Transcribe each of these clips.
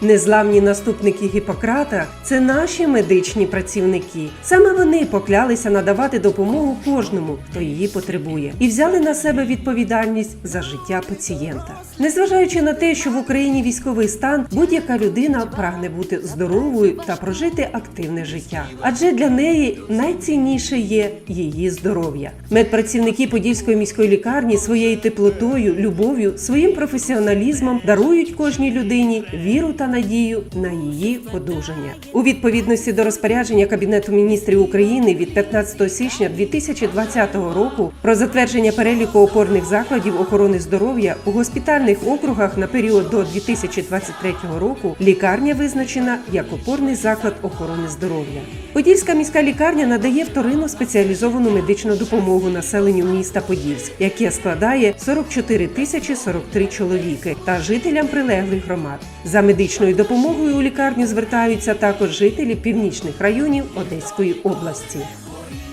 Незламні наступники Гіппократа це наші медичні працівники. Саме вони поклялися надавати допомогу кожному, хто її потребує, і взяли на себе відповідальність за життя пацієнта. Незважаючи на те, що в Україні військовий стан, будь-яка людина прагне бути здоровою та прожити активне життя. Адже для неї найцінніше є її здоров'я. Медпрацівники Подільської міської лікарні своєю теплотою, любов'ю, своїм професіоналізмом дарують кожній людині віру та надію на її одужання. У відповідності до розпорядження Кабінету міністрів України від 15 січня 2020 року про затвердження переліку опорних закладів охорони здоров'я у госпітальних округах на період до 2023 року лікарня визначена як опорний заклад охорони здоров'я. Подільська міська лікарня надає вторинну спеціалізовану медичну допомогу населенню міста Подільськ, яке складає 44 тисячі 43 чоловіки та жителям прилеглих громад. За медичною допомогою у лікарню звертаються також жителі північних районів Одеської області.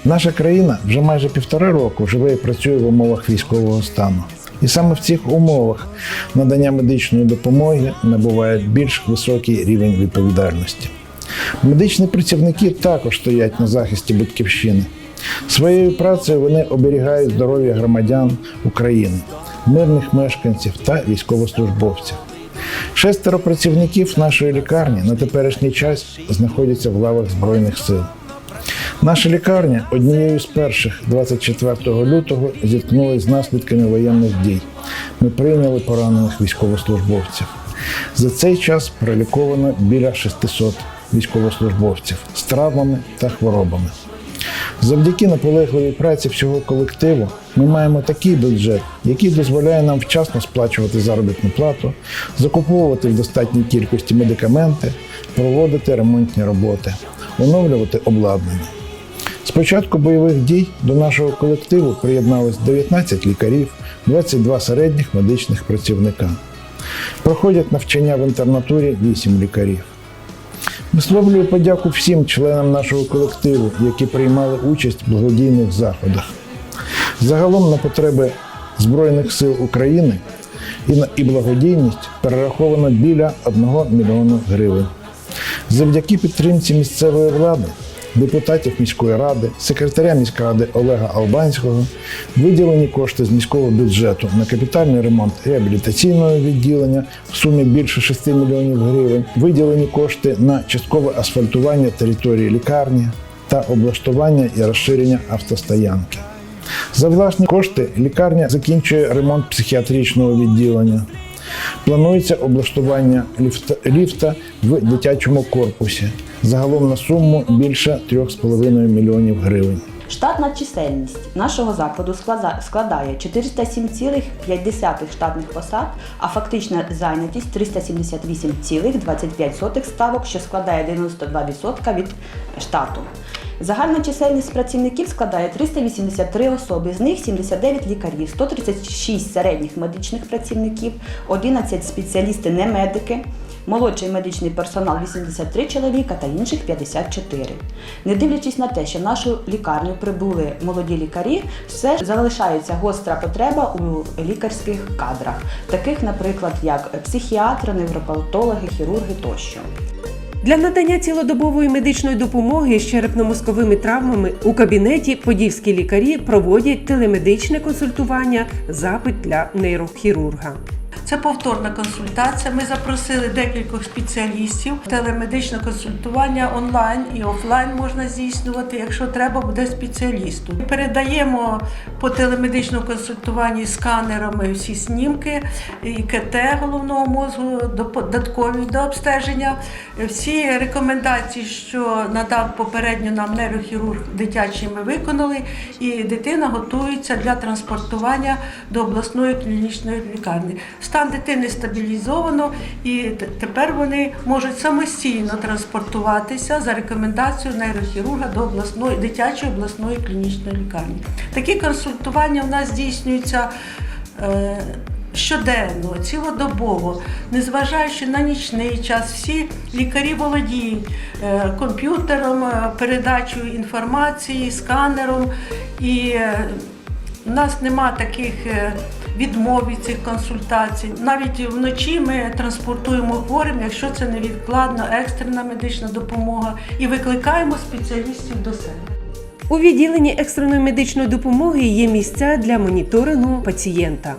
Наша країна вже майже півтора року живе і працює в умовах військового стану. І саме в цих умовах надання медичної допомоги набуває більш високий рівень відповідальності. Медичні працівники також стоять на захисті батьківщини. Своєю працею вони оберігають здоров'я громадян України, мирних мешканців та військовослужбовців. Шестеро працівників нашої лікарні на теперішній час знаходяться в лавах Збройних сил. Наша лікарня однією з перших 24 лютого зіткнулася з наслідками воєнних дій. Ми прийняли поранених військовослужбовців. За цей час проліковано біля 600 військовослужбовців з травмами та хворобами. Завдяки наполегливій праці всього колективу ми маємо такий бюджет, який дозволяє нам вчасно сплачувати заробітну плату, закуповувати в достатній кількості медикаменти, проводити ремонтні роботи, оновлювати обладнання. З початку бойових дій до нашого колективу приєдналось 19 лікарів, 22 середніх медичних працівника. Проходять навчання в інтернатурі 8 лікарів. Висловлюю подяку всім членам нашого колективу, які приймали участь в благодійних заходах. Загалом на потреби Збройних сил України і благодійність перераховано біля 1 мільйона гривень. Завдяки підтримці місцевої влади, депутатів міської ради, секретаря міської ради Олега Албанського виділені кошти з міського бюджету на капітальний ремонт реабілітаційного відділення в сумі більше 6 мільйонів гривень, виділені кошти на часткове асфальтування території лікарні та облаштування і розширення автостоянки. За власні кошти лікарня закінчує ремонт психіатричного відділення. Планується облаштування ліфта, ліфта в дитячому корпусі. Загалом на суму більше 3,5 мільйонів гривень. Штатна чисельність нашого закладу склада- складає 407,5 штатних посад, а фактична зайнятість 378,25 ставок, що складає 92% від штату. Загальна чисельність працівників складає 383 особи, з них 79 лікарів, 136 середніх медичних працівників, 11 спеціалісти не медики, молодший медичний персонал 83 чоловіка та інших 54. Не дивлячись на те, що в нашу лікарню прибули молоді лікарі, все ж залишається гостра потреба у лікарських кадрах, таких, наприклад, як психіатри, невропатологи, хірурги тощо. Для надання цілодобової медичної допомоги з черепно-мозковими травмами у кабінеті подільські лікарі проводять телемедичне консультування, запит для нейрохірурга. Це повторна консультація. Ми запросили декількох спеціалістів. Телемедичне консультування онлайн і офлайн можна здійснювати, якщо треба буде спеціалісту. Передаємо по телемедичному консультуванні сканерами всі снімки, і КТ головного мозку, додаткові до обстеження. Всі рекомендації, що надав попередньо нам нейрохірург дитячий, ми виконали, і дитина готується для транспортування до обласної клінічної лікарні. Стан дитини стабілізовано, і тепер вони можуть самостійно транспортуватися за рекомендацією нейрохірурга до обласної дитячої обласної клінічної лікарні. Такі консультування у нас здійснюються. е, Щоденно, цілодобово, незважаючи на нічний час, всі лікарі володіють е, комп'ютером, е, передачею інформації, сканером. І у нас нема таких е, відмов від цих консультацій. Навіть вночі ми транспортуємо хворим, якщо це невідкладна екстрена медична допомога, і викликаємо спеціалістів до себе. У відділенні екстреної медичної допомоги є місця для моніторингу пацієнта.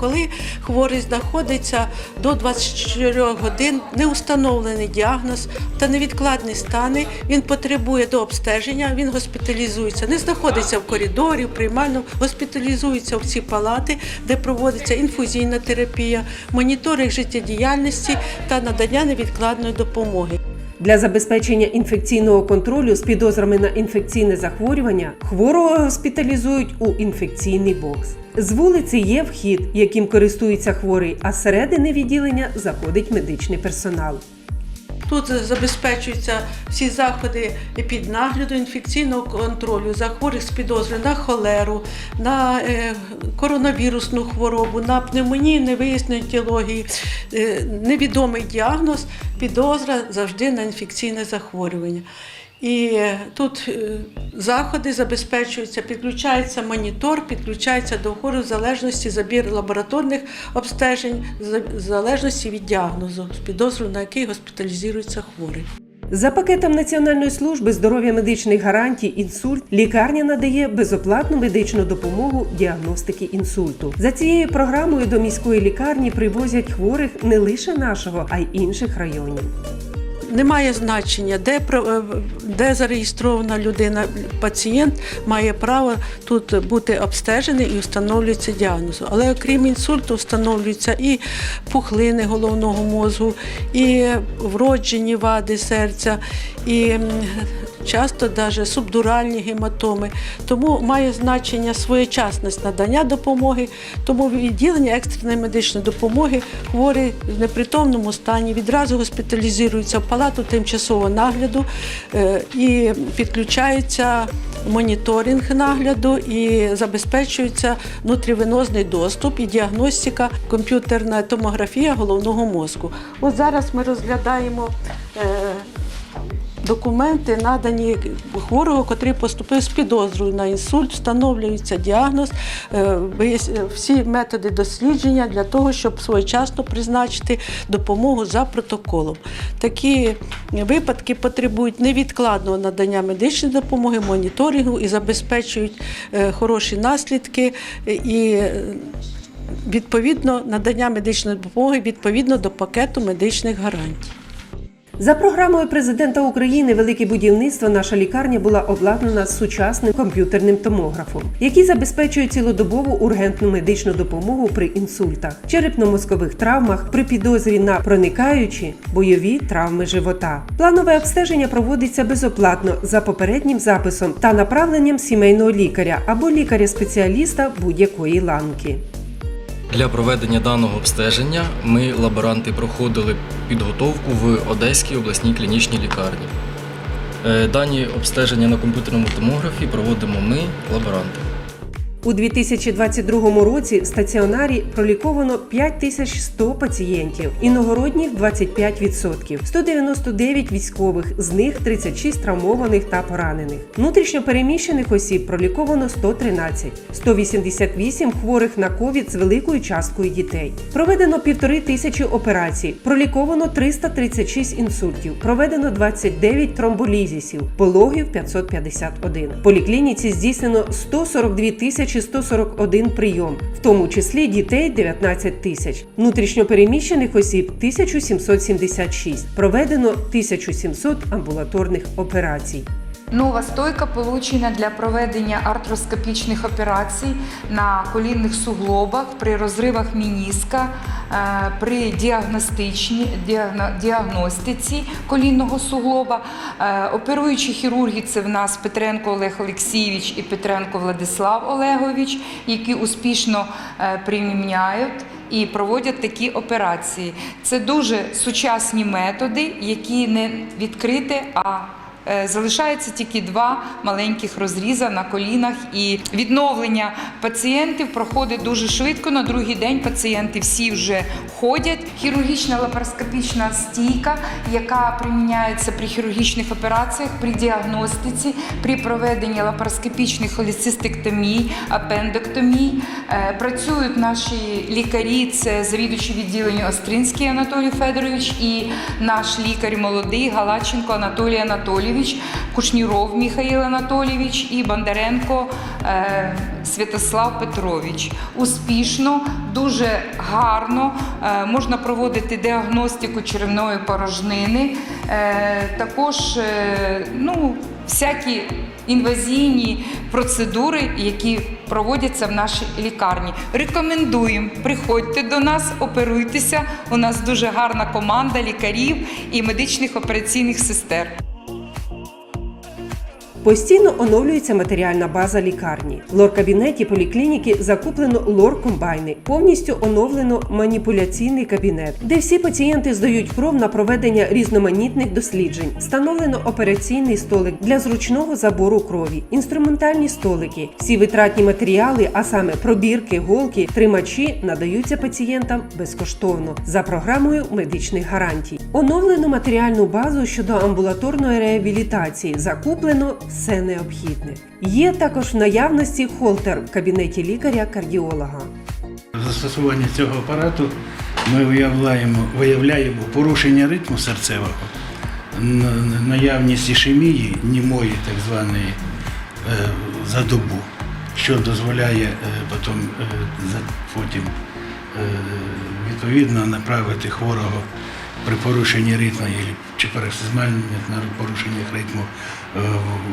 Коли хворий знаходиться до 24 годин, неустановлений діагноз та невідкладні стани, він потребує до обстеження, він госпіталізується, не знаходиться в коридорі, в приймальному, госпіталізується в ці палати, де проводиться інфузійна терапія, моніторинг життєдіяльності та надання невідкладної допомоги. Для забезпечення інфекційного контролю з підозрами на інфекційне захворювання хворого госпіталізують у інфекційний бокс. З вулиці є вхід, яким користується хворий, а з середини відділення заходить медичний персонал. Тут забезпечуються всі заходи під нагляду інфекційного контролю за хворих з підозрою на холеру, на е, коронавірусну хворобу, на пневмонію невиясненої етіології, е, невідомий діагноз, підозра завжди на інфекційне захворювання. І е, тут е, заходи забезпечуються, підключається монітор, підключається до хору в залежності забір лабораторних обстежень, в залежності від діагнозу, з підозрою на який госпіталізується хворий. За пакетом Національної служби здоров'я медичних гарантій інсульт лікарня надає безоплатну медичну допомогу діагностики інсульту. За цією програмою до міської лікарні привозять хворих не лише нашого, а й інших районів. Немає значення, де, е, де зареєстрована людина, пацієнт має право тут бути обстежений і встановлюється діагноз. Але окрім інсульту, встановлюються і пухлини головного мозку, і вроджені вади серця, і часто навіть субдуральні гематоми. Тому має значення своєчасність надання допомоги. Тому відділення екстреної медичної допомоги хворі в непритомному стані відразу госпіталізуються в палату тимчасового нагляду е, і підключається моніторинг нагляду і забезпечується внутрівенозний доступ і діагностика, комп'ютерна томографія головного мозку. От зараз ми розглядаємо. Е, Документи надані хворого, котрий поступив з підозрою на інсульт, встановлюється діагноз, е, всі методи дослідження для того, щоб своєчасно призначити допомогу за протоколом. Такі випадки потребують невідкладного надання медичної допомоги, моніторингу і забезпечують е, хороші наслідки е, і е, відповідно надання медичної допомоги відповідно до пакету медичних гарантій. За програмою президента України Велике будівництво наша лікарня була обладнана сучасним комп'ютерним томографом, який забезпечує цілодобову ургентну медичну допомогу при інсультах, черепно-мозкових травмах, при підозрі на проникаючі бойові травми живота. Планове обстеження проводиться безоплатно за попереднім записом та направленням сімейного лікаря або лікаря-спеціаліста будь-якої ланки. Для проведення даного обстеження ми, лаборанти, проходили підготовку в Одеській обласній клінічній лікарні. Е, Дані обстеження на комп'ютерному томографі проводимо ми, лаборанти. У 2022 році в стаціонарі проліковано 5100 пацієнтів, іногородніх 25%, 199 військових, з них 36 травмованих та поранених. Внутрішньо переміщених осіб проліковано 113, 188 хворих на ковід з великою часткою дітей. Проведено півтори тисячі операцій, проліковано 336 інсультів, проведено 29 тромболізісів, пологів 551. В поліклініці здійснено 142 тисячі 141 прийом, в тому числі дітей 19 тисяч, внутрішньопереміщених осіб 1776. Проведено 1700 амбулаторних операцій. Нова стойка получена для проведення артроскопічних операцій на колінних суглобах при розривах мініска, е, при діагностиці колінного суглоба. Е, Оперуючі хірурги це в нас Петренко Олег Олексійович і Петренко Владислав Олегович, які успішно е, приміняють і проводять такі операції. Це дуже сучасні методи, які не відкриті, а Залишається тільки два маленьких розріза на колінах, і відновлення пацієнтів проходить дуже швидко. На другий день пацієнти всі вже ходять. Хірургічна лапароскопічна стійка, яка приміняється при хірургічних операціях, при діагностиці, при проведенні лапароскопічних холецистектомій, апендоктомій. Е, Працюють наші лікарі, це завідуючий відділення Остринський Анатолій Федорович і наш лікар молодий Галаченко Анатолій Анатолій Анатолійович, Кушніров Михаїл Анатолійович і Бондаренко е, Святослав Петрович. Успішно, дуже гарно е, можна проводити діагностику черевної порожнини. Е, також ну, всякі інвазійні процедури, які проводяться в нашій лікарні. Рекомендуємо, приходьте до нас, оперуйтеся. У нас дуже гарна команда лікарів і медичних операційних сестер. Постійно оновлюється матеріальна база лікарні. В лор-кабінеті поліклініки закуплено лор-комбайни, повністю оновлено маніпуляційний кабінет, де всі пацієнти здають кров на проведення різноманітних досліджень. Встановлено операційний столик для зручного забору крові, інструментальні столики. Всі витратні матеріали, а саме пробірки, голки, тримачі, надаються пацієнтам безкоштовно за програмою медичних гарантій. Оновлено матеріальну базу щодо амбулаторної реабілітації. Закуплено все необхідне. Є також в наявності холтер в кабінеті лікаря-кардіолога. Застосування цього апарату ми виявляємо, виявляємо порушення ритму серцевого, наявність ішемії, німої так званої е, за добу, що дозволяє е, потім, е, потім відповідно направити хворого при порушенні ритму чи пароксизмальних порушеннях ритму е,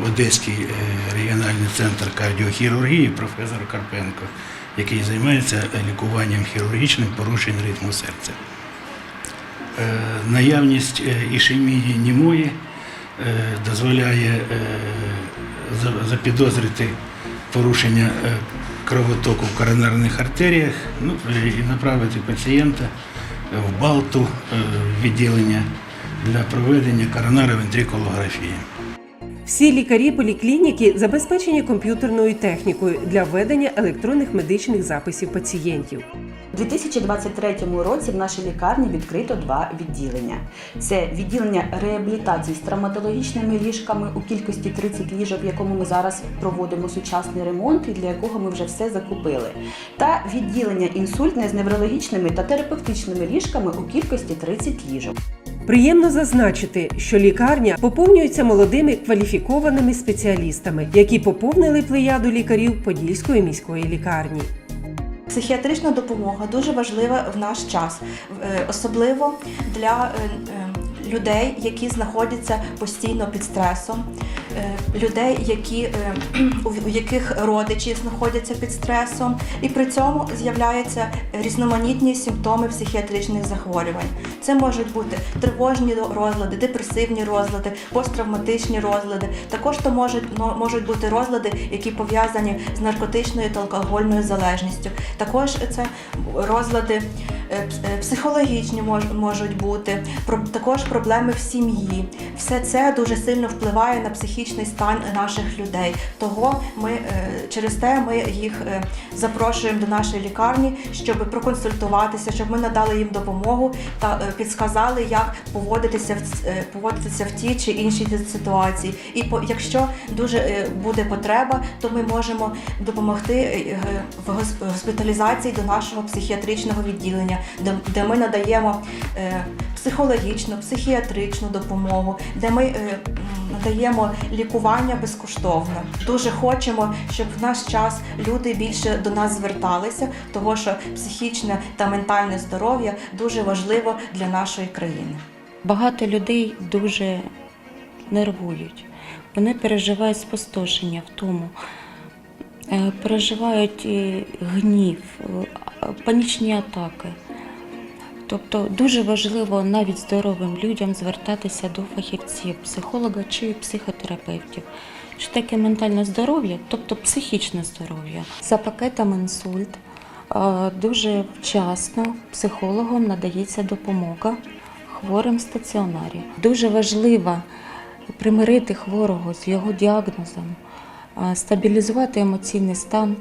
в Одеський е, регіональний центр кардіохірургії професор Карпенко, який займається лікуванням хірургічних порушень ритму серця. Е, Наявність ішемії німої дозволяє запідозрити порушення кровотоку в коронарних артеріях ну, і направити пацієнта в Балту е, відділення для проведення коронаровентрикулографії. Всі лікарі поліклініки забезпечені комп'ютерною технікою для ведення електронних медичних записів пацієнтів. У 2023 році в нашій лікарні відкрито два відділення. Це відділення реабілітації з травматологічними ліжками у кількості 30 ліжок, в якому ми зараз проводимо сучасний ремонт і для якого ми вже все закупили. Та відділення інсультне з неврологічними та терапевтичними ліжками у кількості 30 ліжок. Приємно зазначити, що лікарня поповнюється молодими кваліфікованими спеціалістами, які поповнили плеяду лікарів Подільської міської лікарні. Психіатрична допомога дуже важлива в наш час, е, особливо для е, е, людей, які знаходяться постійно під стресом, е, людей, які, е, у яких родичі знаходяться під стресом, і при цьому з'являються різноманітні симптоми психіатричних захворювань. Це можуть бути тривожні розлади, депресивні розлади, посттравматичні розлади. Також то можуть, можуть бути розлади, які пов'язані з наркотичною та алкогольною залежністю. Також це розлади е, психологічні можуть бути, також проблеми в сім'ї. Все це дуже сильно впливає на психічний стан наших людей. Того ми е, через те ми їх е, запрошуємо до нашої лікарні, щоб проконсультуватися, щоб ми надали їм допомогу та е, підсказали, як поводитися в поводитися в тій чи іншій ситуації. І якщо дуже буде потреба, то ми можемо допомогти в гос- госпіталізації до нашого психіатричного відділення, де, ми надаємо психологічну, психіатричну допомогу, де ми е, надаємо лікування безкоштовно. Дуже хочемо, щоб в наш час люди більше до нас зверталися, того що психічне та ментальне здоров'я дуже важливо для нашої країни. Багато людей дуже нервують. Вони переживають спустошення в тому, е, переживають е, гнів, е, панічні атаки. Тобто дуже важливо навіть здоровим людям звертатися до фахівців, психолога чи психотерапевтів. Що таке ментальне здоров'я, тобто психічне здоров'я. За пакетом інсульт дуже вчасно психологом надається допомога хворим в стаціонарі. Дуже важлива примирити хворого з його діагнозом, стабілізувати емоційний стан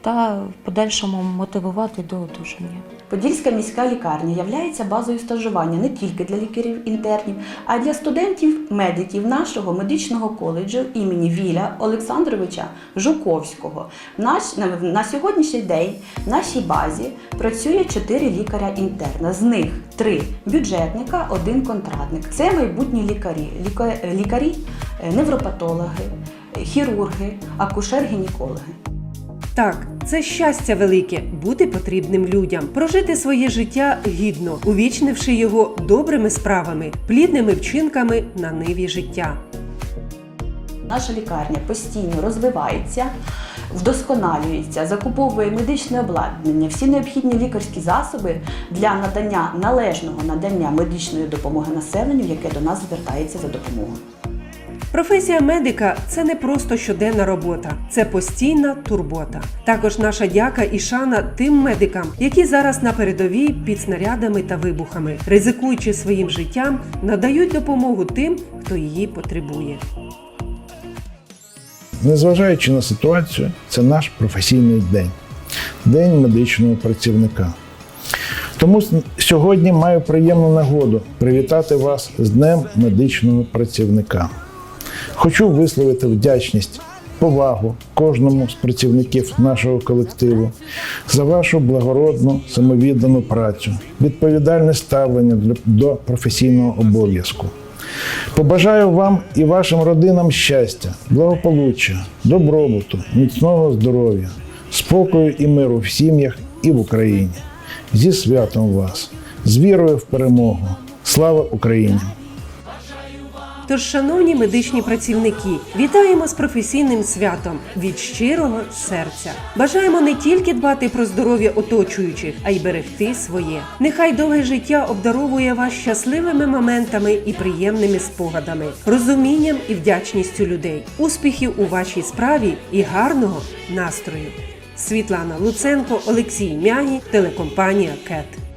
та в подальшому мотивувати до одужання. Подільська міська лікарня є базою стажування не тільки для лікарів-інтернів, а й для студентів-медиків нашого медичного коледжу імені Віля Олександровича Жуковського. На, сьогоднішній день в нашій базі працює 4 лікаря-інтерна. З них 3 бюджетника, один контрактник. Це майбутні лікарі, лікарі, е, невропатологи, хірурги, акушер-гінекологи. Так, це щастя велике бути потрібним людям, прожити своє життя гідно, увічнивши його добрими справами, плідними вчинками на ниві життя. Наша лікарня постійно розвивається, вдосконалюється, закуповує медичне обладнання, всі необхідні лікарські засоби для надання належного надання медичної допомоги населенню, яке до нас звертається за допомогою. Професія медика це не просто щоденна робота, це постійна турбота. Також наша дяка і шана тим медикам, які зараз на передовій під снарядами та вибухами, ризикуючи своїм життям, надають допомогу тим, хто її потребує. Незважаючи на ситуацію, це наш професійний день День медичного працівника. Тому сьогодні маю приємну нагоду привітати вас з Днем медичного працівника. Хочу висловити вдячність, повагу кожному з працівників нашого колективу за вашу благородну самовіддану працю, відповідальне ставлення до професійного обов'язку. Побажаю вам і вашим родинам щастя, благополуччя, добробуту, міцного здоров'я, спокою і миру в сім'ях і в Україні. Зі святом вас, з вірою в перемогу. Слава Україні! Тож, шановні медичні працівники, вітаємо з професійним святом від щирого серця. Бажаємо не тільки дбати про здоров'я оточуючих, а й берегти своє. Нехай довге життя обдаровує вас щасливими моментами і приємними спогадами, розумінням і вдячністю людей, успіхів у вашій справі і гарного настрою. Світлана Луценко, Олексій Мягі, телекомпанія КЕТ.